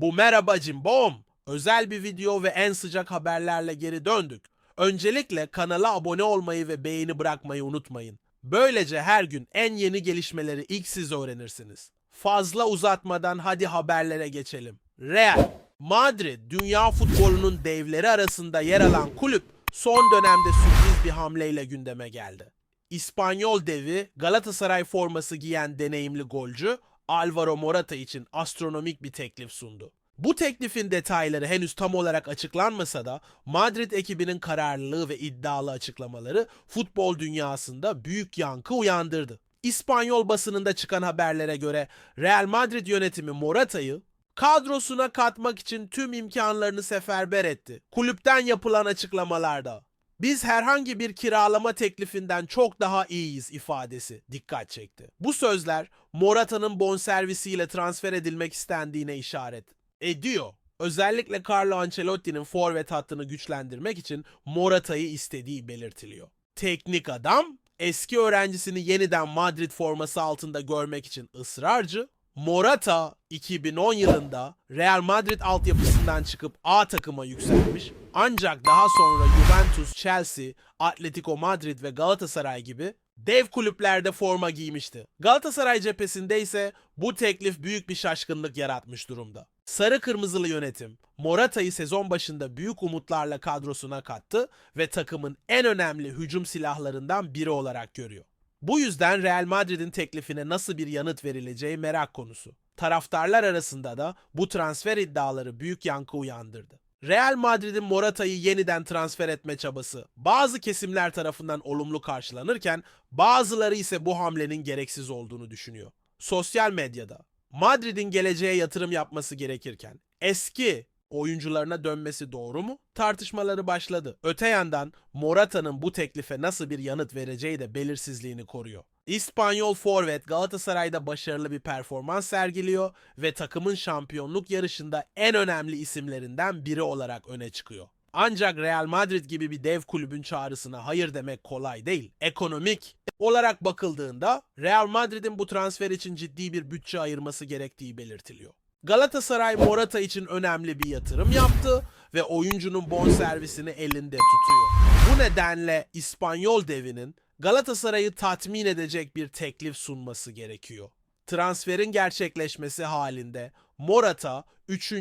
Bu merhaba cimbom. Özel bir video ve en sıcak haberlerle geri döndük. Öncelikle kanala abone olmayı ve beğeni bırakmayı unutmayın. Böylece her gün en yeni gelişmeleri ilk siz öğrenirsiniz. Fazla uzatmadan hadi haberlere geçelim. Real Madrid dünya futbolunun devleri arasında yer alan kulüp son dönemde sürpriz bir hamleyle gündeme geldi. İspanyol devi Galatasaray forması giyen deneyimli golcü Alvaro Morata için astronomik bir teklif sundu. Bu teklifin detayları henüz tam olarak açıklanmasa da Madrid ekibinin kararlılığı ve iddialı açıklamaları futbol dünyasında büyük yankı uyandırdı. İspanyol basınında çıkan haberlere göre Real Madrid yönetimi Morata'yı kadrosuna katmak için tüm imkanlarını seferber etti. Kulüpten yapılan açıklamalarda biz herhangi bir kiralama teklifinden çok daha iyiyiz ifadesi dikkat çekti. Bu sözler Morata'nın bonservisiyle transfer edilmek istendiğine işaret ediyor. Özellikle Carlo Ancelotti'nin forvet hattını güçlendirmek için Morata'yı istediği belirtiliyor. Teknik adam eski öğrencisini yeniden Madrid forması altında görmek için ısrarcı. Morata 2010 yılında Real Madrid altyapısından çıkıp A takıma yükselmiş. Ancak daha sonra Juventus, Chelsea, Atletico Madrid ve Galatasaray gibi dev kulüplerde forma giymişti. Galatasaray cephesinde ise bu teklif büyük bir şaşkınlık yaratmış durumda. Sarı kırmızılı yönetim Morata'yı sezon başında büyük umutlarla kadrosuna kattı ve takımın en önemli hücum silahlarından biri olarak görüyor. Bu yüzden Real Madrid'in teklifine nasıl bir yanıt verileceği merak konusu. Taraftarlar arasında da bu transfer iddiaları büyük yankı uyandırdı. Real Madrid'in Morata'yı yeniden transfer etme çabası bazı kesimler tarafından olumlu karşılanırken bazıları ise bu hamlenin gereksiz olduğunu düşünüyor. Sosyal medyada Madrid'in geleceğe yatırım yapması gerekirken eski oyuncularına dönmesi doğru mu? Tartışmaları başladı. Öte yandan Morata'nın bu teklife nasıl bir yanıt vereceği de belirsizliğini koruyor. İspanyol forvet Galatasaray'da başarılı bir performans sergiliyor ve takımın şampiyonluk yarışında en önemli isimlerinden biri olarak öne çıkıyor. Ancak Real Madrid gibi bir dev kulübün çağrısına hayır demek kolay değil. Ekonomik olarak bakıldığında Real Madrid'in bu transfer için ciddi bir bütçe ayırması gerektiği belirtiliyor. Galatasaray Morata için önemli bir yatırım yaptı ve oyuncunun bonservisini elinde tutuyor. Bu nedenle İspanyol devinin Galatasaray'ı tatmin edecek bir teklif sunması gerekiyor. Transferin gerçekleşmesi halinde Morata 3.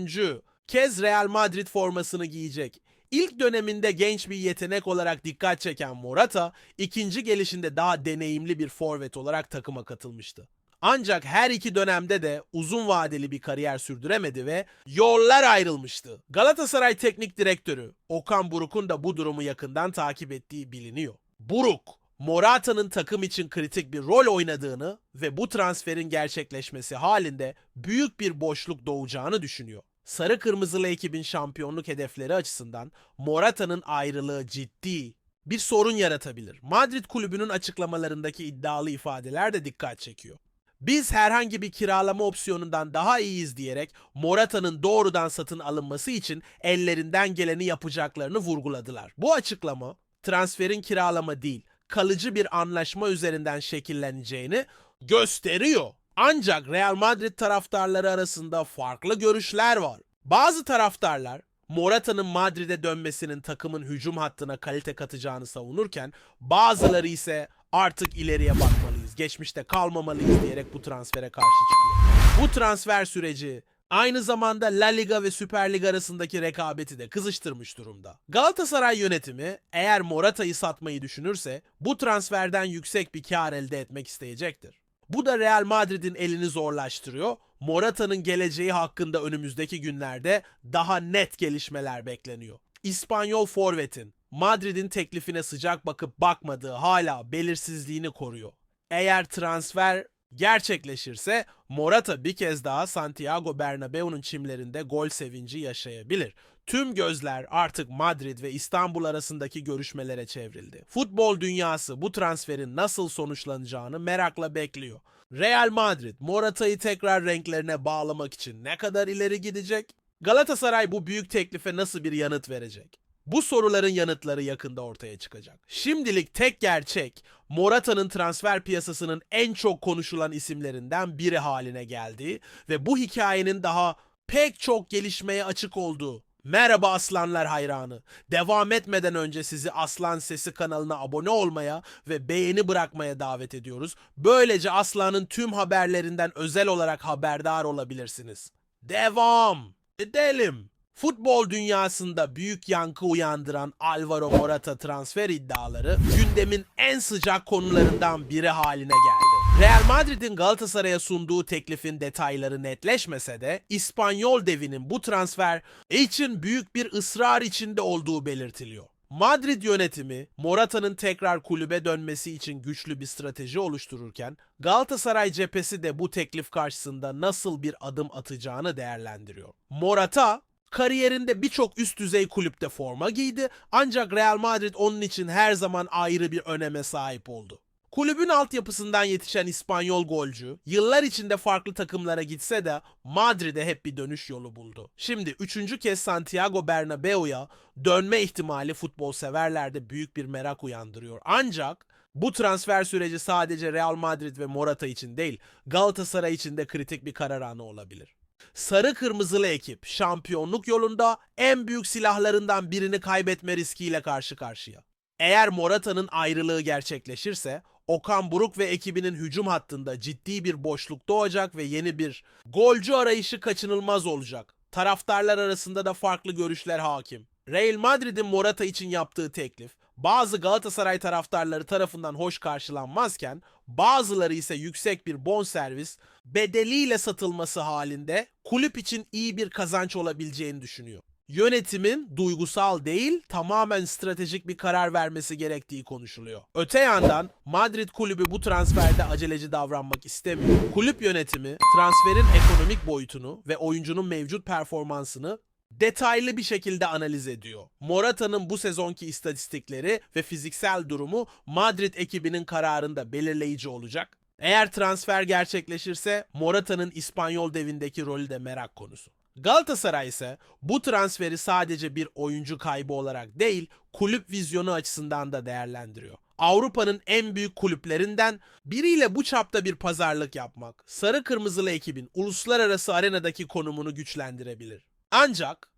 kez Real Madrid formasını giyecek. İlk döneminde genç bir yetenek olarak dikkat çeken Morata, ikinci gelişinde daha deneyimli bir forvet olarak takıma katılmıştı. Ancak her iki dönemde de uzun vadeli bir kariyer sürdüremedi ve yollar ayrılmıştı. Galatasaray Teknik Direktörü Okan Buruk'un da bu durumu yakından takip ettiği biliniyor. Buruk, Morata'nın takım için kritik bir rol oynadığını ve bu transferin gerçekleşmesi halinde büyük bir boşluk doğacağını düşünüyor. Sarı Kırmızılı ekibin şampiyonluk hedefleri açısından Morata'nın ayrılığı ciddi bir sorun yaratabilir. Madrid kulübünün açıklamalarındaki iddialı ifadeler de dikkat çekiyor. Biz herhangi bir kiralama opsiyonundan daha iyiyiz diyerek Morata'nın doğrudan satın alınması için ellerinden geleni yapacaklarını vurguladılar. Bu açıklama transferin kiralama değil, kalıcı bir anlaşma üzerinden şekilleneceğini gösteriyor. Ancak Real Madrid taraftarları arasında farklı görüşler var. Bazı taraftarlar Morata'nın Madrid'e dönmesinin takımın hücum hattına kalite katacağını savunurken bazıları ise artık ileriye bakmalıyız, geçmişte kalmamalıyız diyerek bu transfere karşı çıkıyor. Bu transfer süreci aynı zamanda La Liga ve Süper Lig arasındaki rekabeti de kızıştırmış durumda. Galatasaray yönetimi eğer Morata'yı satmayı düşünürse bu transferden yüksek bir kar elde etmek isteyecektir. Bu da Real Madrid'in elini zorlaştırıyor. Morata'nın geleceği hakkında önümüzdeki günlerde daha net gelişmeler bekleniyor. İspanyol forvetin Madrid'in teklifine sıcak bakıp bakmadığı hala belirsizliğini koruyor. Eğer transfer gerçekleşirse Morata bir kez daha Santiago Bernabeu'nun çimlerinde gol sevinci yaşayabilir. Tüm gözler artık Madrid ve İstanbul arasındaki görüşmelere çevrildi. Futbol dünyası bu transferin nasıl sonuçlanacağını merakla bekliyor. Real Madrid Morata'yı tekrar renklerine bağlamak için ne kadar ileri gidecek? Galatasaray bu büyük teklife nasıl bir yanıt verecek? Bu soruların yanıtları yakında ortaya çıkacak. Şimdilik tek gerçek Morata'nın transfer piyasasının en çok konuşulan isimlerinden biri haline geldiği ve bu hikayenin daha pek çok gelişmeye açık olduğu. Merhaba aslanlar hayranı. Devam etmeden önce sizi Aslan Sesi kanalına abone olmaya ve beğeni bırakmaya davet ediyoruz. Böylece Aslan'ın tüm haberlerinden özel olarak haberdar olabilirsiniz. Devam edelim. Futbol dünyasında büyük yankı uyandıran Alvaro Morata transfer iddiaları gündemin en sıcak konularından biri haline geldi. Real Madrid'in Galatasaray'a sunduğu teklifin detayları netleşmese de İspanyol devinin bu transfer için büyük bir ısrar içinde olduğu belirtiliyor. Madrid yönetimi Morata'nın tekrar kulübe dönmesi için güçlü bir strateji oluştururken Galatasaray cephesi de bu teklif karşısında nasıl bir adım atacağını değerlendiriyor. Morata kariyerinde birçok üst düzey kulüpte forma giydi ancak Real Madrid onun için her zaman ayrı bir öneme sahip oldu. Kulübün altyapısından yetişen İspanyol golcü yıllar içinde farklı takımlara gitse de Madrid'e hep bir dönüş yolu buldu. Şimdi üçüncü kez Santiago Bernabeu'ya dönme ihtimali futbol severlerde büyük bir merak uyandırıyor. Ancak bu transfer süreci sadece Real Madrid ve Morata için değil Galatasaray için de kritik bir karar anı olabilir. Sarı kırmızılı ekip şampiyonluk yolunda en büyük silahlarından birini kaybetme riskiyle karşı karşıya. Eğer Morata'nın ayrılığı gerçekleşirse Okan Buruk ve ekibinin hücum hattında ciddi bir boşluk doğacak ve yeni bir golcü arayışı kaçınılmaz olacak. Taraftarlar arasında da farklı görüşler hakim. Real Madrid'in Morata için yaptığı teklif bazı Galatasaray taraftarları tarafından hoş karşılanmazken bazıları ise yüksek bir bonservis bedeliyle satılması halinde kulüp için iyi bir kazanç olabileceğini düşünüyor. Yönetimin duygusal değil tamamen stratejik bir karar vermesi gerektiği konuşuluyor. Öte yandan Madrid kulübü bu transferde aceleci davranmak istemiyor. Kulüp yönetimi transferin ekonomik boyutunu ve oyuncunun mevcut performansını detaylı bir şekilde analiz ediyor. Morata'nın bu sezonki istatistikleri ve fiziksel durumu Madrid ekibinin kararında belirleyici olacak. Eğer transfer gerçekleşirse Morata'nın İspanyol devindeki rolü de merak konusu. Galatasaray ise bu transferi sadece bir oyuncu kaybı olarak değil, kulüp vizyonu açısından da değerlendiriyor. Avrupa'nın en büyük kulüplerinden biriyle bu çapta bir pazarlık yapmak, sarı kırmızılı ekibin uluslararası arenadaki konumunu güçlendirebilir. Ancak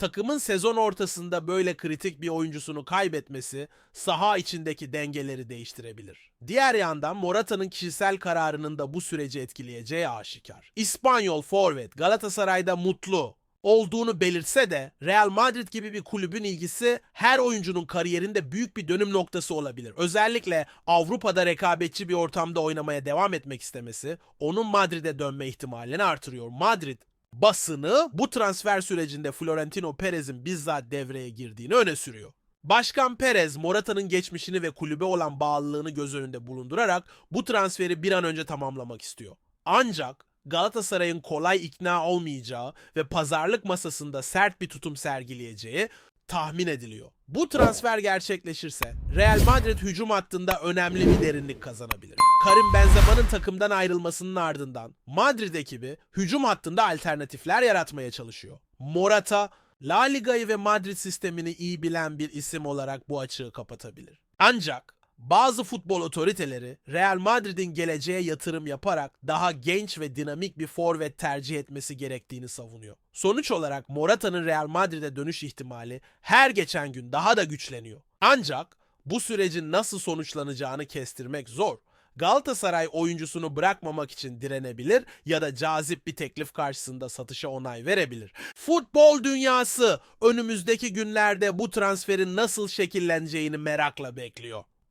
takımın sezon ortasında böyle kritik bir oyuncusunu kaybetmesi saha içindeki dengeleri değiştirebilir. Diğer yandan Morata'nın kişisel kararının da bu süreci etkileyeceği aşikar. İspanyol forvet Galatasaray'da mutlu olduğunu belirtse de Real Madrid gibi bir kulübün ilgisi her oyuncunun kariyerinde büyük bir dönüm noktası olabilir. Özellikle Avrupa'da rekabetçi bir ortamda oynamaya devam etmek istemesi onun Madrid'e dönme ihtimalini artırıyor. Madrid basını bu transfer sürecinde Florentino Perez'in bizzat devreye girdiğini öne sürüyor. Başkan Perez, Morata'nın geçmişini ve kulübe olan bağlılığını göz önünde bulundurarak bu transferi bir an önce tamamlamak istiyor. Ancak Galatasaray'ın kolay ikna olmayacağı ve pazarlık masasında sert bir tutum sergileyeceği tahmin ediliyor. Bu transfer gerçekleşirse Real Madrid hücum hattında önemli bir derinlik kazanabilir. Karim Benzema'nın takımdan ayrılmasının ardından Madrid ekibi hücum hattında alternatifler yaratmaya çalışıyor. Morata, La Liga'yı ve Madrid sistemini iyi bilen bir isim olarak bu açığı kapatabilir. Ancak bazı futbol otoriteleri Real Madrid'in geleceğe yatırım yaparak daha genç ve dinamik bir forvet tercih etmesi gerektiğini savunuyor. Sonuç olarak Morata'nın Real Madrid'e dönüş ihtimali her geçen gün daha da güçleniyor. Ancak bu sürecin nasıl sonuçlanacağını kestirmek zor. Galatasaray oyuncusunu bırakmamak için direnebilir ya da cazip bir teklif karşısında satışa onay verebilir. Futbol dünyası önümüzdeki günlerde bu transferin nasıl şekilleneceğini merakla bekliyor.